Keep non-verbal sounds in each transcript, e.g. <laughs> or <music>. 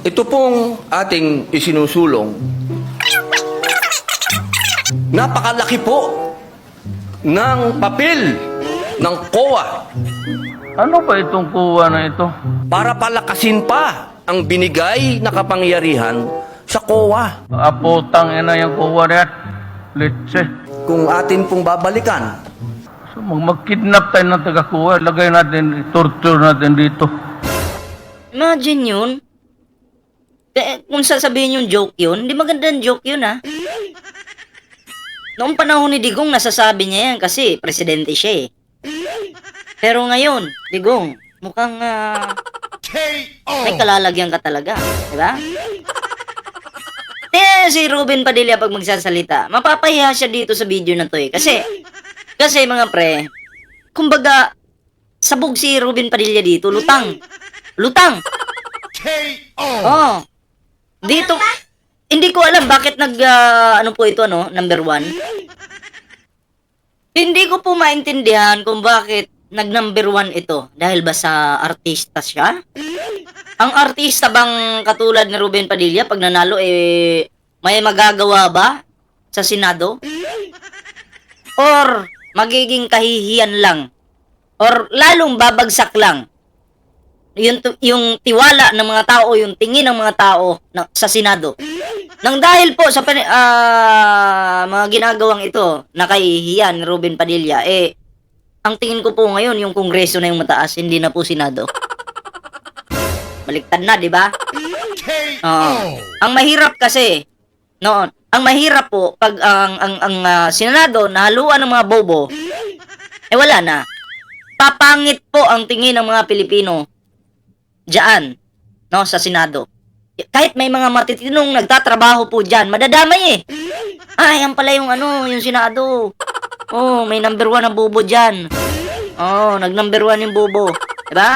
ito pong ating isinusulong, napakalaki po ng papel ng COA Ano ba itong kuha na ito? para palakasin pa ang binigay na kapangyarihan sa COA. Apotang ina yung kuha na yan. Litse. Kung atin pong babalikan, So, mag mag-kidnap tayo ng taga-kuha. Lagay natin, torture natin dito. Imagine yun. Eh, kung sasabihin yung joke yun, hindi magandang joke yun ah. Noong panahon ni Digong, nasasabi niya yan kasi presidente siya eh. Pero ngayon, Digong, mukhang ah, may kalalagyan ka talaga. Di ba? Kaya si Ruben Padilla pag magsasalita, mapapahiya siya dito sa video na to eh. Kasi, kasi mga pre, kumbaga, sabog si Ruben Padilla dito, lutang. Lutang. Oh. Dito, hindi ko alam bakit nag, ah, ano po ito, ano, number one. Hindi ko po maintindihan kung bakit nag number one ito. Dahil ba sa artista siya? Ang artista bang katulad ni Ruben Padilla, pag nanalo, eh, may magagawa ba sa Senado? Or magiging kahihiyan lang? Or lalong babagsak lang? Yung, yung tiwala ng mga tao, yung tingin ng mga tao na, sa Senado. Nang dahil po sa ah, mga ginagawang ito na kahihiyan ni Ruben Padilla, eh, ang tingin ko po ngayon, yung kongreso na yung mataas, hindi na po Senado. Baliktad na, di ba? Oo. Ang mahirap kasi, noon, ang mahirap po pag ang ang ang ah, Senado nahaluan ng mga bobo, eh wala na. Papangit po ang tingin ng mga Pilipino diyan, no, sa Senado. Kahit may mga matitinong nagtatrabaho po diyan, madadamay eh. Ay, yan pala yung ano, yung Senado. Oh, may number one ang bobo diyan. Oh, nag number one yung bobo. Diba?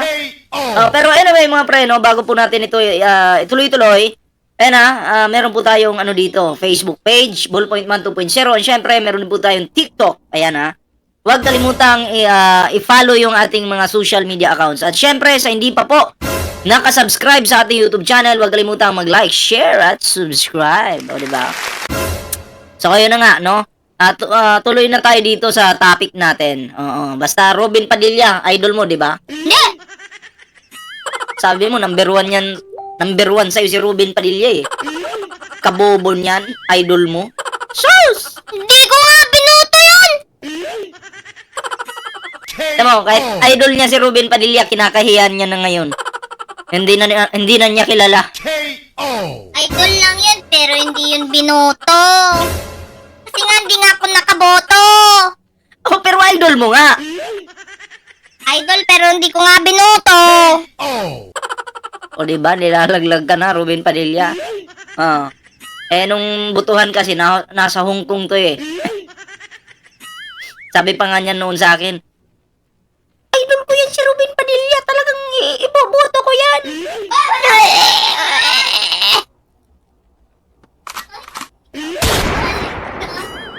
Oh, pero anyway mga pre, no, bago po natin ito ah, ituloy-tuloy, Ayan na, ah, meron po tayong ano dito, Facebook page, Ballpoint Man 2.0. And syempre, meron din po tayong TikTok. Ayan na. Huwag kalimutang i- ah, i-follow yung ating mga social media accounts. At syempre, sa hindi pa po nakasubscribe sa ating YouTube channel, huwag kalimutang mag-like, share, at subscribe. O, diba? So, kayo na nga, no? At ah, tuloy na tayo dito sa topic natin. Oo, basta Robin Padilla, idol mo, di ba? Hindi! <laughs> Sabi mo, number one yan. Number one sa'yo si Ruben Padilla eh. Kabobo niyan, idol mo. Sus! Hindi ko nga binuto yun! Alam mo, kahit idol niya si Ruben Padilla, kinakahiyan niya na ngayon. Hindi na, hindi na niya kilala. Idol lang yun, pero hindi yun binuto. Kasi nga, hindi nga ako nakaboto. Oh, pero idol mo nga. Idol, pero hindi ko nga binuto. O di ba nilalaglag ka na, Ruben Padilla. Ah. Eh, nung butuhan kasi, na, nasa Hong Kong to eh. Sabi pa nga niya noon sa akin, Idol ko yan si Ruben Padilla, talagang i- iboboto ko yan.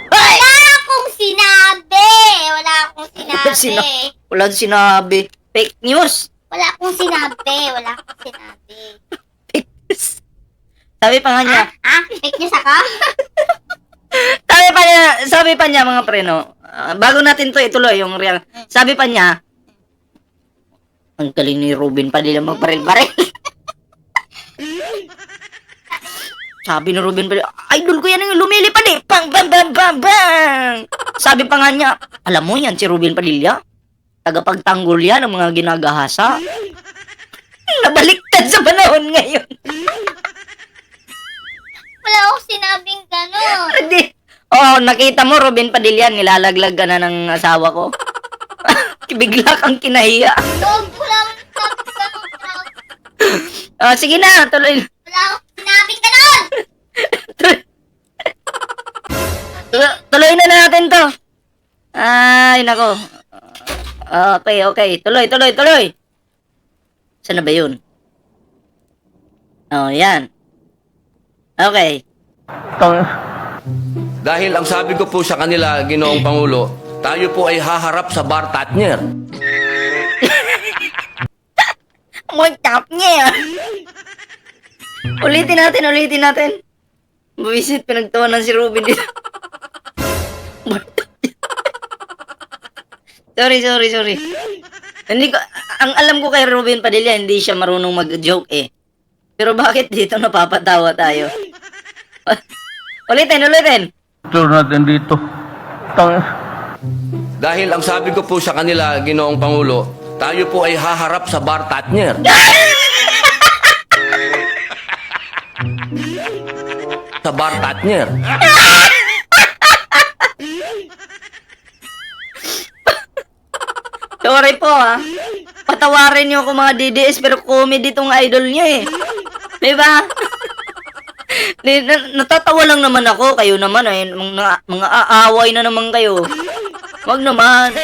Wala akong sinabi. Wala akong sinabi. Sina- Walang sinabi. Fake news. Wala akong sinabi. Wala akong sinabi. Fake news. Sabi pa nga niya, Ah, fake news ako? <laughs> sabi pa niya, sabi pa niya mga preno, ah, bago natin to ituloy yung real, sabi pa niya, ang galing ni Ruben Padilla magbaril-baril. <laughs> Sabi ni Ruben Padilla, idol ko yan yung lumilipad eh. Bang, bang, bang, bang, bang. Sabi pa nga niya, alam mo yan si Ruben Padilla? Tagapagtanggol yan ng mga ginagahasa. <laughs> Nabaliktad sa panahon ngayon. Wala akong sinabing gano'n. <laughs> Hindi. Oh, nakita mo, Ruben Padilla, nilalaglag ka na ng asawa ko. <laughs> Bigla kang kinahiya. Dog, wala akong sinabing gano'n. Ah, sige na, tuloy. Wala akong sinabing <laughs> gano'n. Tuloy, Tuloy- tuloy na natin to. Ay, nako. Okay, okay. Tuloy, tuloy, tuloy. Saan na ba yun? Oh, yan. Okay. Dahil ang sabi ko po sa kanila, Ginoong Pangulo, tayo po ay haharap sa bar Tatner. Mo tap niya. Ulitin natin, ulitin natin. Buwisit, pinagtawanan si Ruben dito. sorry, sorry, sorry. Hindi ko, ang alam ko kay Ruben Padilla, hindi siya marunong mag-joke eh. Pero bakit dito napapatawa tayo? ulitin, ulitin. Torture natin dito. Tang... Dahil ang sabi ko po sa kanila, Ginoong Pangulo, tayo po ay haharap sa bar Tatner. <laughs> sa bar Tatner. <laughs> Sorry po ha. Patawarin niyo ako mga DDS pero comedy tong idol niya eh. Di ba? <laughs> Na, natatawa lang naman ako. Kayo naman ay mga, mga aaway na naman kayo. Wag naman.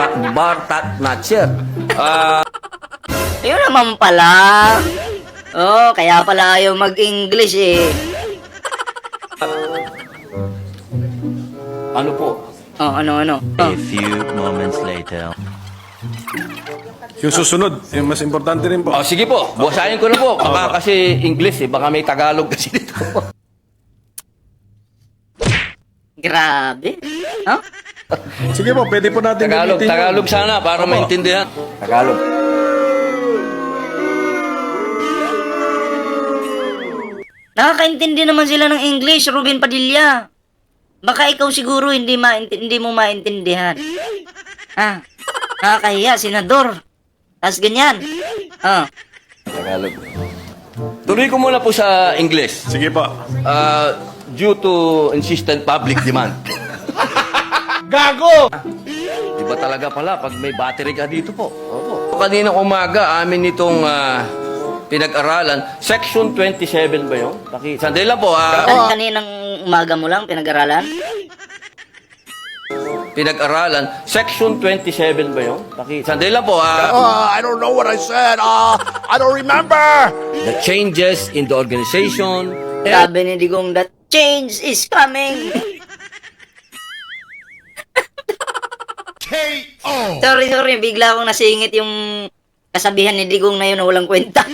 Pa- bar Tatner. Ah, Yun naman pala. Oh, kaya pala ayaw mag-English eh. ano po? Oh, ano, ano. Oh. A few moments later. Yung susunod, yung mas importante rin po. Oh, sige po, buwasahin ko na po. Baka kasi English eh, baka may Tagalog kasi dito. Grabe. Huh? Sige po, pwede po natin Tagalog, gamitin yun. Tagalog sana para maintindihan. Tagalog. Nakakaintindi naman sila ng English, Ruben Padilla. Baka ikaw siguro hindi mainti- hindi mo maintindihan. Ah, nakakahiya, senador. Tapos ganyan. Ah, Tagalog. Tuloy ko muna po sa English. Sige po. Uh, due to insistent public demand. <laughs> Gago! Iba talaga pala pag may battery ka dito po. Opo. Kaninang umaga, amin itong ah, pinag-aralan. Section 27 ba yun? Paki Sandali lang po. ah. kan- kaninang umaga mo lang pinag-aralan? pinag-aralan. Section 27 ba yun? Paki Sandali lang po. ah. Uh, I don't know what I said. Uh, I don't remember. the changes in the organization. and Sabi ni Digong, that change is coming. Sorry, sorry. Bigla akong nasingit yung kasabihan ni Digong na yun na walang kwenta. <laughs>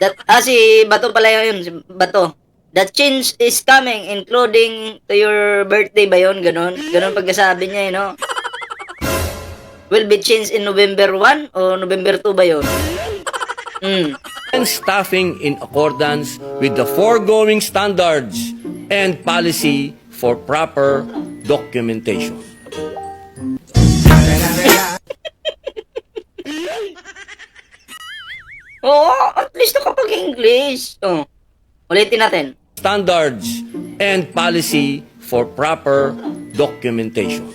That, ah, si Bato pala yun. Si Bato. That change is coming, including to your birthday ba yun? Ganon. Ganon pagkasabi niya, eh, no? Will be changed in November 1 o November 2 ba yun? Hmm. and staffing in accordance with the foregoing standards and policy for proper documentation. Oo, at least nakapag-English. Oh. Ulitin natin. Standards and policy for proper documentation. <laughs>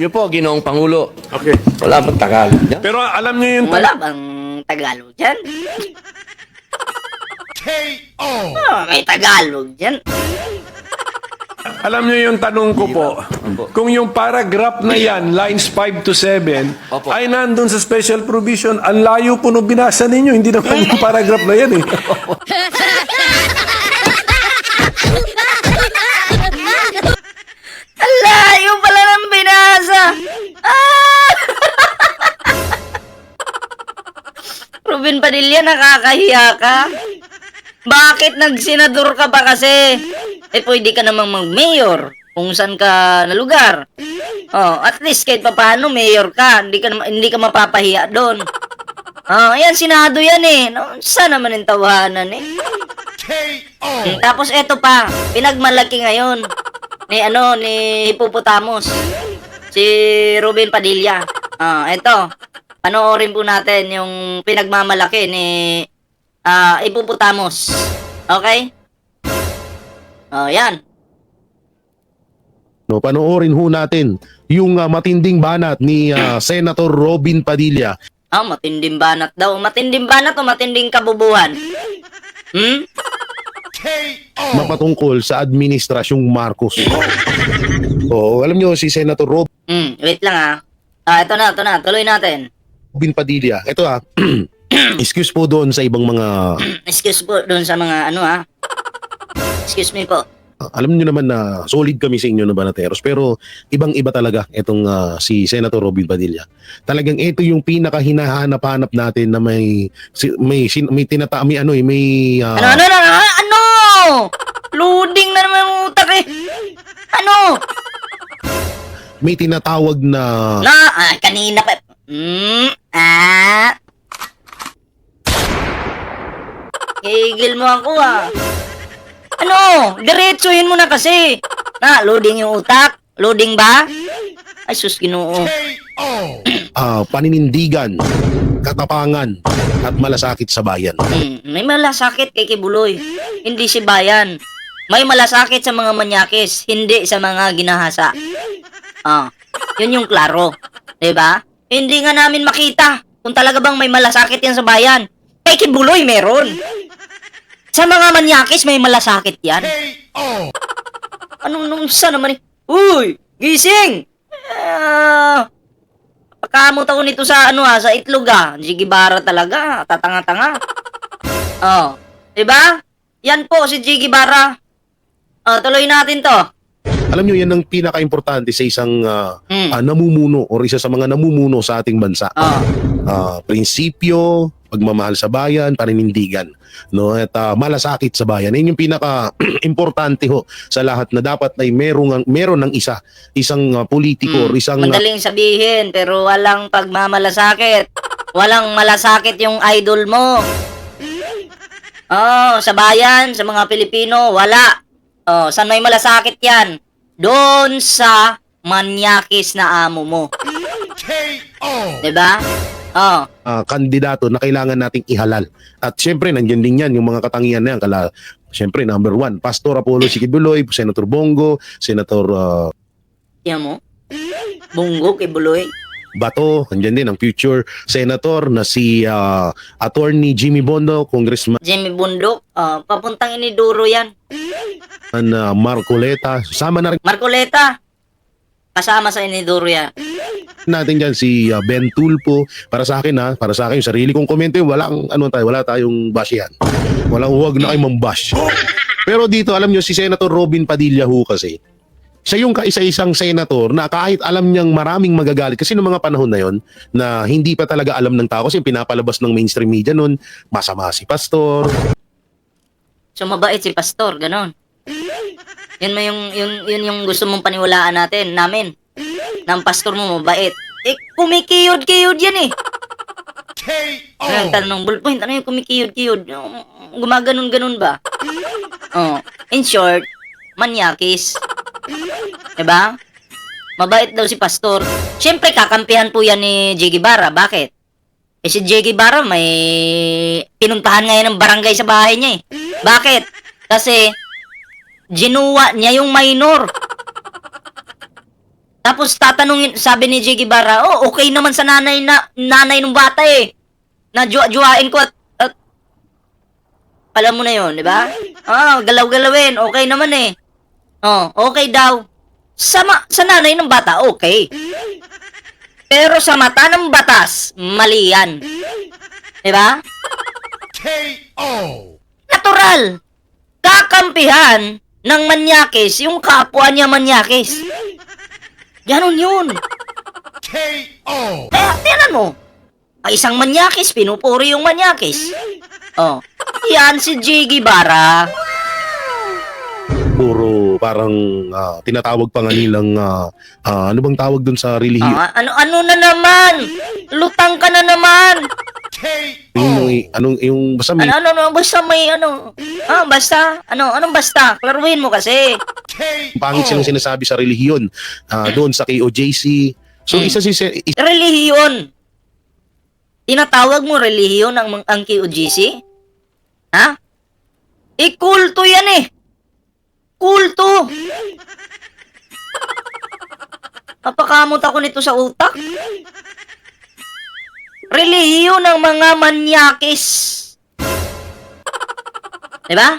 Yun po, Ginoong Pangulo. Okay. Wala bang Tagalog niya? Pero alam niyo yung... Wala bang Tagalog dyan? Oh, may Tagalog dyan. Alam niyo yung tanong ko po. Kung yung paragraph na yan, lines 5 to 7, Opo. ay nandun sa special provision, ang layo po nung binasa ninyo. Hindi naman yung paragraph na yan eh. Ang layo pala ng binasa. Ah! Ruben Padilla, nakakahiya ka. Bakit nagsenador ka pa kasi? Eh, pwede ka namang mag-mayor kung saan ka na lugar. Oh, at least kahit papaano mayor ka, hindi ka hindi ka mapapahiya doon. Oh, ayan senado yan eh. No, saan naman yung tawanan eh? Mm, Tapos eto pa, pinagmalaki ngayon ni ano ni Hippopotamus. Si Ruben Padilla. Ah, eto. Panoorin po natin yung pinagmamalaki ni ah Hippopotamus. Okay? Oh, yan. No, panoorin ho natin yung ah, matinding banat ni ah, Senator Robin Padilla. Ah, matinding banat daw. Matinding banat o matinding kabubuhan? Hmm? mapatungkol sa administrasyong Marcos. <laughs> Oo, alam nyo si Senator Hmm, wait lang ah. Ah, ito na, ito na. Tuloy natin. Robin Padilla. Ito ah, <clears throat> excuse po doon sa ibang mga <clears throat> Excuse po doon sa mga ano ha. Excuse me po. alam niyo naman na solid kami sa inyo na Banateros pero ibang-iba talaga itong ah, si Senator Robin Padilla. Talagang ito yung pinaka hinahanap-hanap natin na may si- may sin- may tinata may ano eh, may ah, Ano, ano, ano, ano, ano? Loading na naman utak eh. Ano? may tinatawag na Na, ah, kanina pa. Hmm, ah. Gigil mo ako ah. Ano? Diretsuhin mo na kasi. Na, loading yung utak. Loading ba? Ay, sus, ginoo. <clears throat> ah, paninindigan, katapangan at malasakit sa bayan. Hmm, may malasakit kay Kibuloy. Hindi si Bayan. May malasakit sa mga manyakis, hindi sa mga ginahasa. Ah, yun yung klaro. 'Di ba? Hindi nga namin makita kung talaga bang may malasakit yan sa bayan. Kay Kibuloy meron. Sa mga manyakis may malasakit yan. <laughs> Anong nung sa naman eh? Uy! Gising! Ah, Pakamot ako nito sa ano ah, sa itlog ah. Jigibara talaga, tatanga-tanga. <laughs> Oh, 'di ba? Yan po si Jigibara. Oh, tuloy natin 'to. Alam niyo yan ang pinaka-importante sa isang ah, Hmm. ah, namumuno or isa sa mga namumuno sa ating bansa. Oh. Ah, prinsipyo, pagmamahal sa bayan, paninindigan, no? At ah, malasakit sa bayan. Yan yung pinaka <clears throat> importante ho sa lahat na dapat ay merong meron ng isa, isang ah, politiko or isang ah, Madaling sabihin pero walang pagmamalasakit. Walang malasakit yung idol mo. Oh, sa bayan, sa mga Pilipino, wala. Oh, saan may malasakit yan? Doon sa manyakis na amo mo. Diba? Oh, ah, kandidato na kailangan nating ihalal. At syempre, nandiyan din yan, yung mga katangian na yan. Kala, syempre, number one, Pastor Apollo Sikibuloy, Senator Bongo, Senator ah, yan mo. Bungo kay Buloy. Bato, nandiyan din ang future senator na si ah, Attorney Jimmy Bondo, Congressman Jimmy Bundok. Oh, papuntang iniduro yan. uh, Marcoleta. Sama na rin Marcoleta. Kasama sa iniduro yan. natin dyan si ah, Ben Tulpo. Para sa akin ha, para sa akin, yung sarili kong komento, yun, walang, ano tayo, wala tayong bash yan. Walang huwag na kayong mambash. Pero dito, alam nyo, si Senator Robin Padilla ho kasi, siya yung kaisa-isang senator na kahit alam niyang maraming magagalit kasi noong mga panahon na yon na hindi pa talaga alam ng tao kasi yung pinapalabas ng mainstream media noon masama si pastor So mabait si pastor, ganon. Yun mo yung, yung, yun yung gusto mong paniwalaan natin, namin. Na ang pastor mo mabait. Eh, kumikiyod-kiyod yan eh. Ano yung tanong, ballpoint, ano yung kumikiyod-kiyod? Gumaganon-ganon ba? Oh, in short, manyakis. Diba? Mabait daw si pastor. Siyempre, kakampihan po yan ni Jiggy Barra. Bakit? Eh si Jiggy Barra may pinuntahan ngayon ng barangay sa bahay niya eh. Bakit? Kasi ginuwa niya yung minor. Tapos tatanungin, sabi ni Jiggy Barra, oh, okay naman sa nanay na nanay ng bata eh. Na juwain ko at, at alam mo na yon, di ba? Ah, galaw-galawin, okay naman eh. Oh, okay daw. Sa, ma- sa nanay ng bata, okay. Pero sa mata ng batas, mali yan. Di ba? Natural. Kakampihan ng manyakis yung kapwa niya manyakis. Ganon yun. Kaya, tingnan mo. Ay, isang manyakis, pinupuri yung manyakis. Oh, yan si Jiggy Bara. puro parang ah, tinatawag pa nga nilang ah, ah, ano bang tawag dun sa relihiyon Ah, ano, ano na naman? Lutang ka na naman. Yung, anong yung basta may Ano, ano, ano, basta may ano. Ah, basta. Ano, anong basta? Klaruhin mo kasi. pangit silang sinasabi sa relihiyon ah, doon sa KOJC so Hmm. isa si isa Relihiyon. Tinatawag mo relihiyon ang, ang QGC? Ha? Eh, kulto yan eh. Kulto. <laughs> Papakamot ako nito sa utak. Relihiyon ng mga manyakis. <laughs> Diba?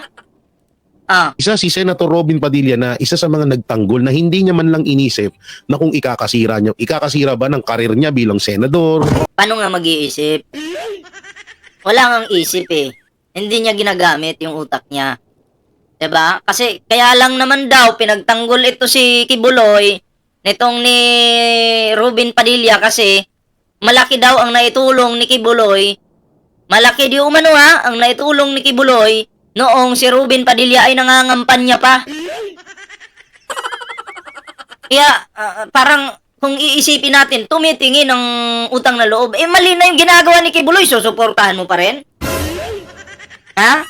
Ah, isa si Senator Robin Padilla na isa sa mga nagtanggol na hindi niya man lang inisip na kung ikakasira niya ikakasira ba ng karir niya bilang senador paano nga mag-iisip? Wala ngang isip eh. Hindi niya ginagamit yung utak niya. 'Diba? Kasi kaya lang naman daw pinagtanggol ito si Kibuloy nitong ni Ruben Padilla kasi malaki daw ang naitulong ni Kibuloy. Malaki di umano ha ang naitulong ni Kibuloy noong si Ruben Padilla ay nangangampanya pa. Kaya ah, parang kung iisipin natin, tumitingin ng utang na loob, eh mali na yung ginagawa ni Kibuloy, susuportahan mo pa rin? Ha?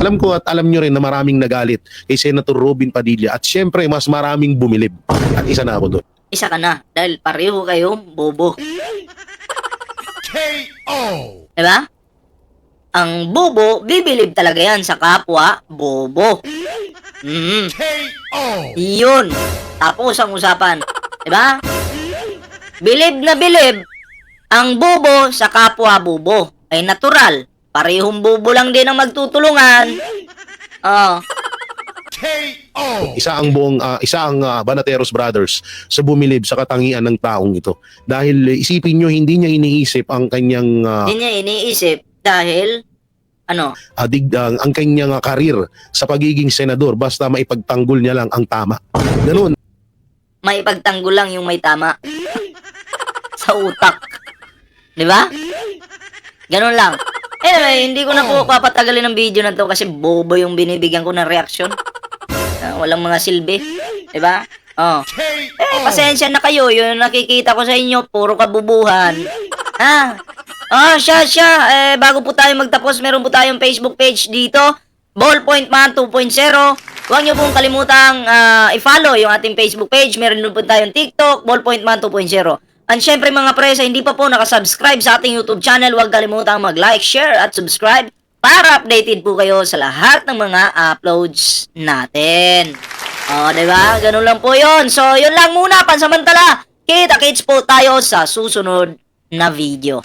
Alam ko at alam nyo rin na maraming nagalit kay Senator Robin Padilla at syempre mas maraming bumilib. At isa na ako doon. Isa ka na, dahil pareho kayong bobo. Diba? Ang bobo, bibilib talaga yan sa kapwa, bobo. Mm. Yun. Tapos ang usapan. Diba? Bilib na bilib. Ang bobo sa kapwa bobo. Ay natural. Parehong bobo lang din ang magtutulungan. Oh. Isa ang buong ah, isa ang ah, Banateros Brothers sa bumilib sa katangian ng taong ito. Dahil isipin nyo hindi niya iniisip ang kanyang ah, Hindi niya iniisip dahil ano, adig ang, ang kanyang ah, karir sa pagiging senador basta maipagtanggol niya lang ang tama. Ganun. may pagtanggol lang yung may tama. <laughs> sa utak. Di ba? Ganun lang. Anyway, hindi ko na po papatagalin ng video na to kasi bobo yung binibigyan ko ng reaksyon. Ah, walang mga silbi. Di ba? Oh. Eh, pasensya na kayo. Yung nakikita ko sa inyo, puro kabubuhan. Ha? Oh, siya, siya. Eh, bago po tayo magtapos, meron po tayong Facebook page dito. Ballpoint Man 2.0. Huwag niyo pong kalimutang ah, i-follow yung ating Facebook page. Meron din po tayong TikTok, Ballpoint Man 2.0. And syempre mga presa, hindi pa po nakasubscribe sa ating YouTube channel, huwag kalimutang mag-like, share at subscribe para updated po kayo sa lahat ng mga uploads natin. O, di ba? Ganun lang po yon. So, yun lang muna, pansamantala. Kita-kits po tayo sa susunod na video.